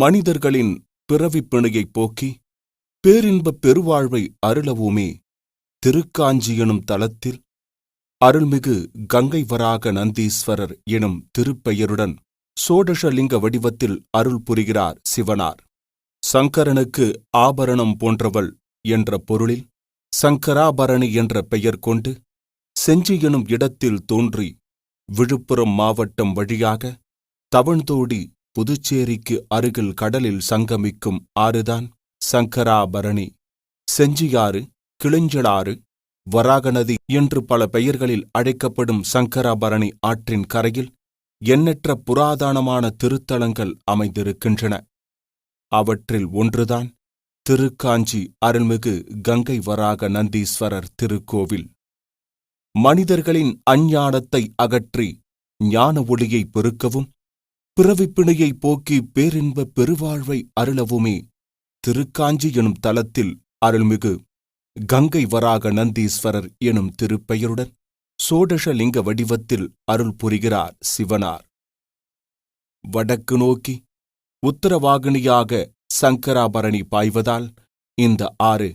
மனிதர்களின் பிறவிப் பிணியைப் போக்கி பேரின்பப் பெருவாழ்வை அருளவுமே திருக்காஞ்சி எனும் தலத்தில் அருள்மிகு கங்கை வராக நந்தீஸ்வரர் எனும் திருப்பெயருடன் சோடஷலிங்க வடிவத்தில் அருள் புரிகிறார் சிவனார். சங்கரனுக்கு ஆபரணம் போன்றவள் என்ற பொருளில் சங்கராபரணி என்ற பெயர் கொண்டு செஞ்சி எனும் இடத்தில் தோன்றி விழுப்புரம் மாவட்டம் வழியாக தவழ்ந்தோடி புதுச்சேரிக்கு அருகில் கடலில் சங்கமிக்கும் ஆறுதான் சங்கராபரணி செஞ்சியாறு கிளிஞ்சலாறு வராகநதி என்று பல பெயர்களில் அழைக்கப்படும் சங்கராபரணி ஆற்றின் கரையில் எண்ணற்ற புராதனமான திருத்தலங்கள் அமைந்திருக்கின்றன. அவற்றில் ஒன்றுதான் திருக்காஞ்சி அருள்மிகு கங்கை வராக நந்தீஸ்வரர் திருக்கோவில். மனிதர்களின் அஞ்ஞானத்தை அகற்றி ஞான ஒளியை பெருக்கவும் பிறவிப்பிணியை போக்கி பேரின்ப பெருவாழ்வை அருளவுமே. திருக்காஞ்சி எனும் தலத்தில் அருள்மிகு கங்கை வராக நந்தீஸ்வரர் எனும் திருப்பெயருடன் சோடஷலிங்க வடிவத்தில் அருள் புரிகிறார் சிவனார். வடக்கு நோக்கி உத்தரவாகினியாக சங்கராபரணி பாய்வதால் இந்த ஆறு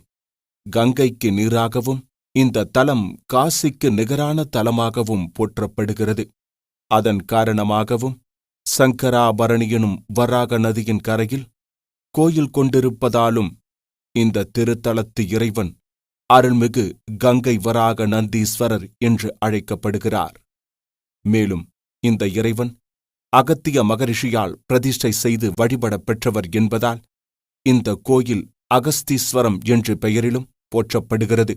கங்கைக்கு நீராகவும் இந்த தலம் காசிக்கு நிகரான தலமாகவும் போற்றப்படுகிறது. அதன் காரணமாகவும் சங்கராபரணியனும் வராக நதியின் கரையில் கோயில் கொண்டிருப்பதாலும் இந்த திருத்தலத்து இறைவன் அருள்மிகு கங்கை வராக நந்தீஸ்வரர் என்று அழைக்கப்படுகிறார். மேலும் இந்த இறைவன் அகத்திய மகரிஷியால் பிரதிஷ்டை செய்து வழிபடப் பெற்றவர் என்பதால் இந்த கோயில் அகஸ்தீஸ்வரம் என்று பெயரிலும் போற்றப்படுகிறது.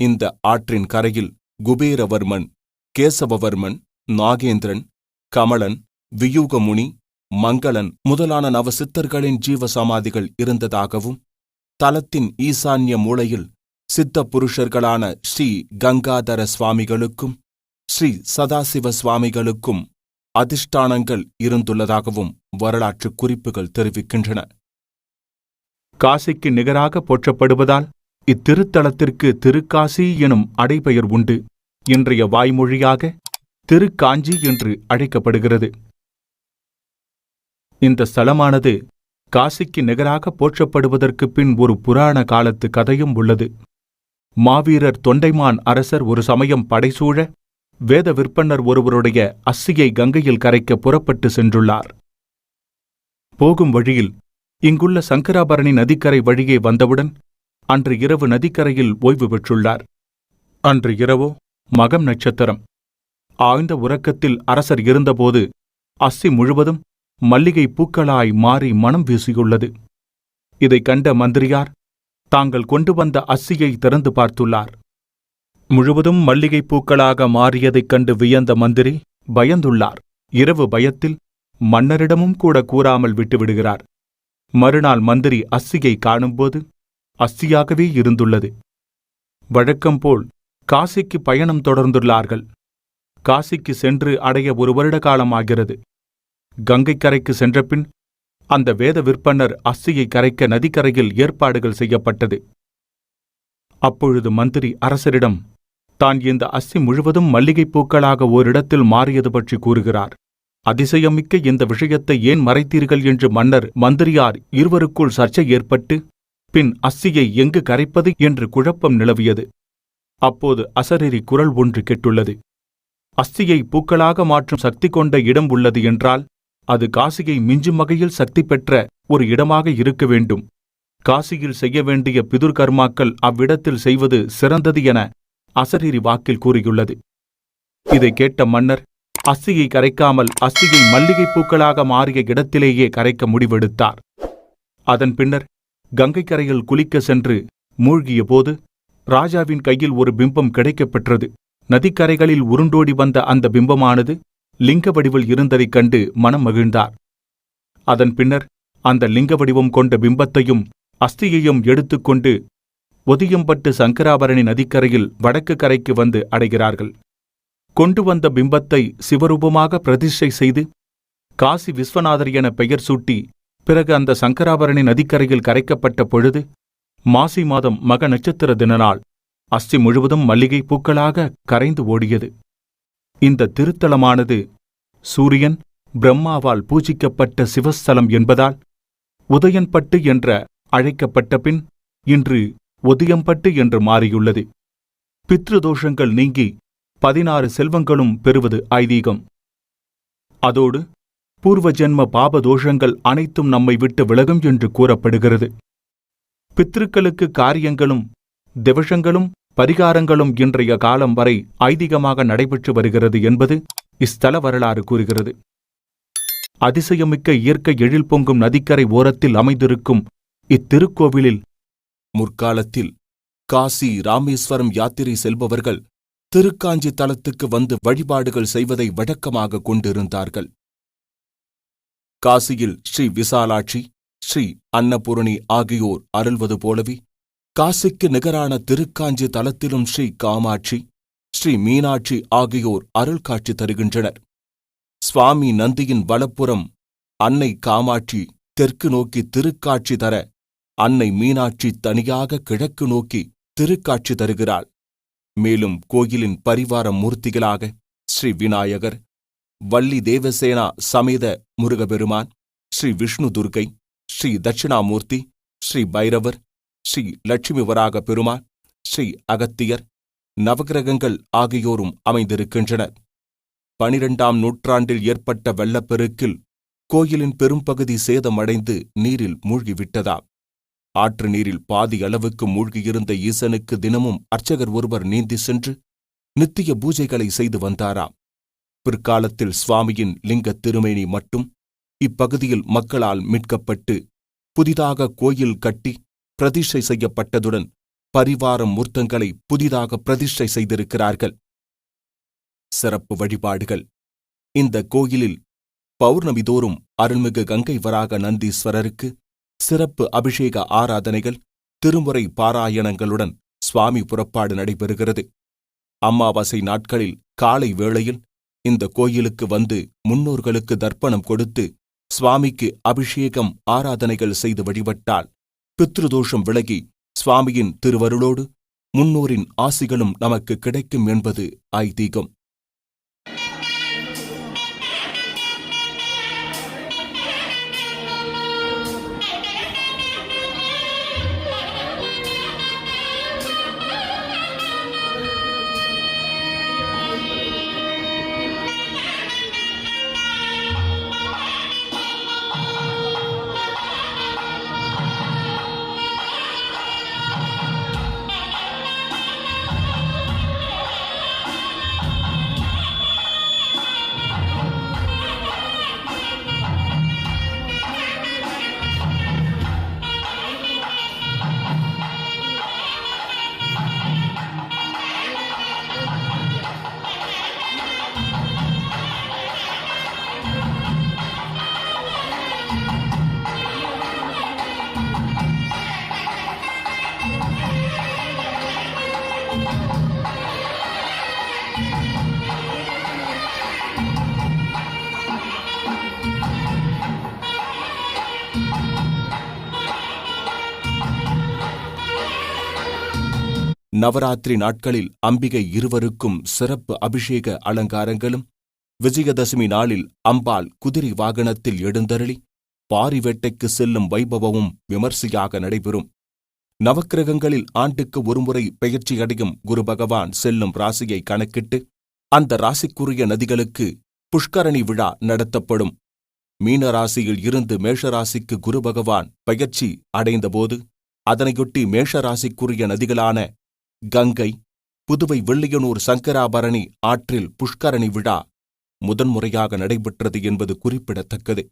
இந்த ஆற்றின் கரையில் குபேரவர்மன் கேசவவர்மன் நாகேந்திரன் கமலன் வியூகமுனி மங்களன் முதலான நவசித்தர்களின் ஜீவ சமாதிகள் இருந்ததாகவும் தலத்தின் ஈசான்ய மூலையில் சித்த புருஷர்களான ஸ்ரீ கங்காதர சுவாமிகளுக்கும் ஸ்ரீ சதாசிவ சுவாமிகளுக்கும் அதிஷ்டானங்கள் இருந்துள்ளதாகவும் வரலாற்று குறிப்புகள் தெரிவிக்கின்றன. காசிக்கு நிகராக போற்றப்படுவதால் இத்திருத்தலத்திற்கு திருக்காசி எனும் அடைபெயர் உண்டு. இன்றைய வாய்மொழியாக திருக்காஞ்சி என்று அழைக்கப்படுகிறது. இந்த ஸ்தலமானது காசிக்கு நிகராக போற்றப்படுவதற்கு பின் ஒரு புராண காலத்து கதையும் உள்ளது. மாவீரர் தொண்டைமான் அரசர் ஒரு சமயம் படைசூழ வேத விற்பன்னர் ஒருவருடைய அஸ்ஸியை கங்கையில் கரைக்க புறப்பட்டு சென்றுள்ளார். போகும் வழியில் இங்குள்ள சங்கராபரணி நதிக்கரை வழியே வந்தவுடன் அன்று இரவு நதிக்கரையில் ஓய்வு பெற்றுள்ளார். அன்று இரவோ மகம் நட்சத்திரம். ஆழ்ந்த உறக்கத்தில் அரசர் இருந்தபோது அஸ்ஸி முழுவதும் மல்லிகை பூக்களாய் மாறி மனம் வீசியுள்ளது. இதைக் கண்ட மந்திரியார் தாங்கள் கொண்டு வந்த அஸ்ஸியை திறந்து பார்த்துள்ளார். முழுவதும் மல்லிகைப் பூக்களாக மாறியதைக் கண்டு வியந்த மந்திரி பயந்துள்ளார். இரவு பயத்தில் மன்னரிடமும் கூட கூறாமல் விட்டுவிடுகிறார். மறுநாள் மந்திரி அஸ்ஸியை காணும்போது அஸ்ஸியாகவே இருந்துள்ளது. வழக்கம்போல் காசிக்கு பயணம் தொடர்ந்துள்ளார்கள். காசிக்கு சென்று அடைய ஒரு வருட காலம் ஆகிறது. கங்கைக் கரைக்கு சென்றபின் அந்த வேத விற்பனர் அஸ்தியை கரைக்க நதிக்கரையில் ஏற்பாடுகள் செய்யப்பட்டது. அப்பொழுது மந்திரி அரசரிடம் தான் இந்த அஸ்தி முழுவதும் மல்லிகைப் பூக்களாக ஓரிடத்தில் மாறியது பற்றி கூறுகிறார். அதிசயமிக்க இந்த விஷயத்தை ஏன் மறைத்தீர்கள்? என்று மன்னர் மந்திரியார் இருவருக்குள் சர்ச்சை ஏற்பட்டு பின் அஸ்தியை எங்கு கரைப்பது? என்று குழப்பம் நிலவியது. அப்போது அசரீரி குரல் ஒன்று கேட்டுள்ளது. அஸ்தியை பூக்களாக மாற்றும் சக்தி கொண்ட இடம் உள்ளது என்றால் அது காசியை மிஞ்சும் வகையில் சக்தி பெற்ற ஒரு இடமாக இருக்க வேண்டும். காசியில் செய்ய வேண்டிய பிதுர்கர்மாக்கள் அவ்விடத்தில் செய்வது சிறந்தது என அசரீரி வாக்கில் கூறியுள்ளது. இதை கேட்ட மன்னர் அஸ்தியை கரைக்காமல் அஸ்தியை மல்லிகைப் பூக்களாக மாறிய இடத்திலேயே கரைக்க முடிவெடுத்தார். அதன் பின்னர் கங்கைக் கரையில் குளிக்க சென்று மூழ்கிய போது ராஜாவின் கையில் ஒரு பிம்பம் கிடைக்கப்பெற்றது. நதிக்கரைகளில் உருண்டோடி வந்த அந்த பிம்பமானது லிங்க வடிவில் இருந்ததைக் கண்டு மனம் மகிழ்ந்தார். அதன் பின்னர் அந்த லிங்க வடிவம் கொண்ட பிம்பத்தையும் அஸ்தியையும் எடுத்துக்கொண்டு ஒதியம்பட்டு சங்கராபரணி நதிக்கரையில் வடக்கு கரைக்கு வந்து அடைகிறார்கள். கொண்டு வந்த பிம்பத்தை சிவரூபமாக பிரதிஷ்டை செய்து காசி விஸ்வநாதர் என பெயர் சூட்டி பிறகு அந்த சங்கராபரணி நதிக்கரையில் கரைக்கப்பட்ட பொழுது மாசி மாதம் மக நட்சத்திர தினநாள் அஸ்தி முழுவதும் மல்லிகை பூக்களாக கரைந்து ஓடியது. இந்த திருத்தலமானது சூரியன் பிரம்மாவால் பூஜிக்கப்பட்ட சிவஸ்தலம் என்பதால் உதயன்பட்டு என்ற அழைக்கப்பட்ட பின் இன்று ஒதியம்பட்டு என்று மாறியுள்ளது. பித்ருதோஷங்கள் நீங்கி பதினாறு செல்வங்களும் பெறுவது ஐதீகம். அதோடு பூர்வ ஜென்ம பாபதோஷங்கள் அனைத்தும் நம்மை விட்டு விலகும் என்று கூறப்படுகிறது. பித்ருக்களுக்கு காரியங்களும் திவஷங்களும் பரிகாரங்களும் இன்றைய காலம் வரை ஐதீகமாக நடைபெற்று வருகிறது என்பது இஸ்தல வரலாறு கூறுகிறது. அதிசயமிக்க இயற்கை எழில் பொங்கும் நதிக்கரை ஓரத்தில் அமைந்திருக்கும் இத்திருக்கோவிலில் முற்காலத்தில் காசி ராமேஸ்வரம் யாத்திரை செல்பவர்கள் திருக்காஞ்சி தலத்துக்கு வந்து வழிபாடுகள் செய்வதை வழக்கமாக கொண்டிருந்தார்கள். காசியில் ஸ்ரீ விசாலாட்சி ஸ்ரீ அன்னபூரணி ஆகியோர் அருள்வது போலவே காசிக்கு நிகரான திருக்காஞ்சி தலத்திலும் ஸ்ரீ காமாட்சி ஸ்ரீ மீனாட்சி ஆகியோர் அருள் காட்சி தருகின்றனர். சுவாமி நந்தியின் வலப்புறம் அன்னை காமாட்சி தெற்கு நோக்கி திருக்காட்சி தர அன்னை மீனாட்சி தனியாக கிழக்கு நோக்கி திருக்காட்சி தருகிறாள். மேலும் கோயிலின் பரிவார மூர்த்திகளாக ஸ்ரீ விநாயகர் வள்ளி தேவசேனா சமேத முருகபெருமான் ஸ்ரீ விஷ்ணு துர்க்கை ஸ்ரீ தட்சிணாமூர்த்தி ஸ்ரீ பைரவர் ஸ்ரீ லட்சுமி வராக பெருமாள் ஸ்ரீ அகத்தியர் நவகிரகங்கள் ஆகியோரும் அமைந்திருக்கின்றனர் பனிரெண்டாம் நூற்றாண்டில் ஏற்பட்ட வெள்ளப்பெருக்கில் கோயிலின் பெரும்பகுதி சேதமடைந்து நீரில் மூழ்கிவிட்டதாம் ஆற்று நீரில் பாதி அளவுக்கு மூழ்கியிருந்த ஈசனுக்கு தினமும் அர்ச்சகர் ஒருவர் நீந்தி சென்று நித்திய பூஜைகளை செய்து வந்தாராம் பிற்காலத்தில் சுவாமியின் லிங்கத் திருமேனி மட்டும் இப்பகுதியில் மக்களால் மீட்கப்பட்டு புதிதாக கோயில் கட்டி பிரதிஷ்டை செய்யப்பட்டதுடன் பரிவார மூர்த்தங்களை புதிதாக பிரதிஷ்டை செய்திருக்கிறார்கள். சிறப்பு வழிபாடுகள். இந்த கோயிலில் பௌர்ணமி தோறும் அருள்மிகு கங்கை வராக நந்தீஸ்வரருக்கு சிறப்பு அபிஷேக ஆராதனைகள் திருமுறை பாராயணங்களுடன் சுவாமி புறப்பாடு நடைபெறுகிறது. அமாவாசை நாட்களில் காலை வேளையில் இந்த கோயிலுக்கு வந்து முன்னோர்களுக்கு தர்ப்பணம் கொடுத்து சுவாமிக்கு அபிஷேகம் ஆராதனைகள் செய்து வழிபட்டால் பித்ருதோஷம் விலகி சுவாமியின் திருவருளோடு முன்னோரின் ஆசிகளும் நமக்கு கிடைக்கும் என்பது ஐதீகம். நவராத்திரி நாட்களில் அம்பிகை இருவருக்கும் சிறப்பு அபிஷேக அலங்காரங்களும் விஜயதசமி நாளில் அம்பாள் குதிரை வாகனத்தில் எழுந்தருளி பாரிவேட்டைக்கு செல்லும் வைபவமும் விமர்சையாக நடைபெறும். நவக்கிரகங்களில் ஆண்டுக்கு ஒருமுறை பெயர்ச்சியடையும் குரு பகவான் செல்லும் ராசியை கணக்கிட்டு அந்த ராசிக்குரிய நதிகளுக்கு புஷ்கரணி விழா நடத்தப்படும். மீன ராசியில் இருந்து மேஷராசிக்கு குரு பகவான் பெயர்ச்சி அடைந்தபோது அதனையொட்டி மேஷராசிக்குரிய நதிகளான கங்கை புதுவை வெள்ளியனூர் சங்கராபரணி ஆற்றில் புஷ்கரணி விழா முதன்முறையாக நடைபெற்றது என்பது குறிப்பிடத்தக்கது.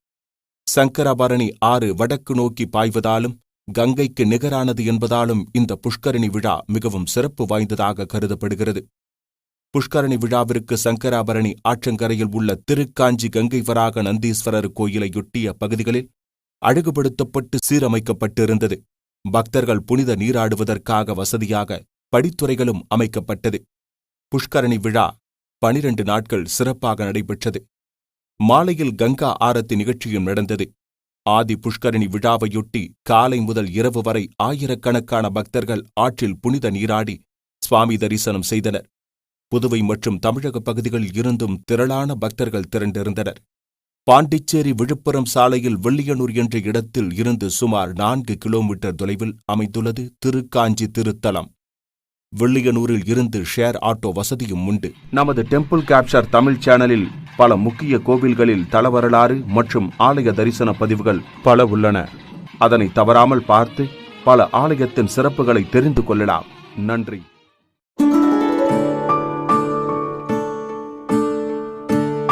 சங்கராபரணி ஆறு வடக்கு நோக்கி பாய்வதாலும் கங்கைக்கு நிகரானது என்பதாலும் இந்த புஷ்கரணி விழா மிகவும் சிறப்பு வாய்ந்ததாக கருதப்படுகிறது. புஷ்கரணி விழாவிற்கு சங்கராபரணி ஆற்றங்கரையில் உள்ள திருக்காஞ்சி கங்கை வராக நந்தீஸ்வரர் கோயிலையொட்டிய பகுதிகளில் அழகுபடுத்தப்பட்டு சீரமைக்கப்பட்டிருந்தது. பக்தர்கள் புனித நீராடுவதற்காக வசதியாக படித்துறைகளும் அமைக்கப்பட்டது. புஷ்கரணி விழா பனிரண்டு நாட்கள் சிறப்பாக நடைபெற்றது. மாலையில் கங்கா ஆரத்தி நிகழ்ச்சியும் நடந்தது. ஆதி புஷ்கரணி விழாவையொட்டி காலை முதல் இரவு வரை ஆயிரக்கணக்கான பக்தர்கள் ஆற்றில் புனித நீராடி சுவாமி தரிசனம் செய்தனர். புதுவை மற்றும் தமிழக பகுதிகளில் இருந்தும் திரளான பக்தர்கள் திரண்டிருந்தனர். பாண்டிச்சேரி விழுப்புரம் சாலையில் வெள்ளியனூர் என்ற இடத்தில் இருந்து சுமார் நான்கு கிலோமீட்டர் தொலைவில் அமைந்துள்ளது திருக்காஞ்சி திருத்தலம். வெள்ளியனூரில் இருந்து ஷேர் ஆட்டோ வசதியும் உண்டு. நமது டெம்பிள் கேப்சர் தமிழ் சேனலில் பல முக்கிய கோவில்களில் தலவரலாறு மற்றும் ஆலய தரிசன பதிவுகள் பல உள்ளன. அதனை தவறாமல் பார்த்து பல ஆலயத்தின் சிறப்புகளை தெரிந்து கொள்ளலாம். நன்றி.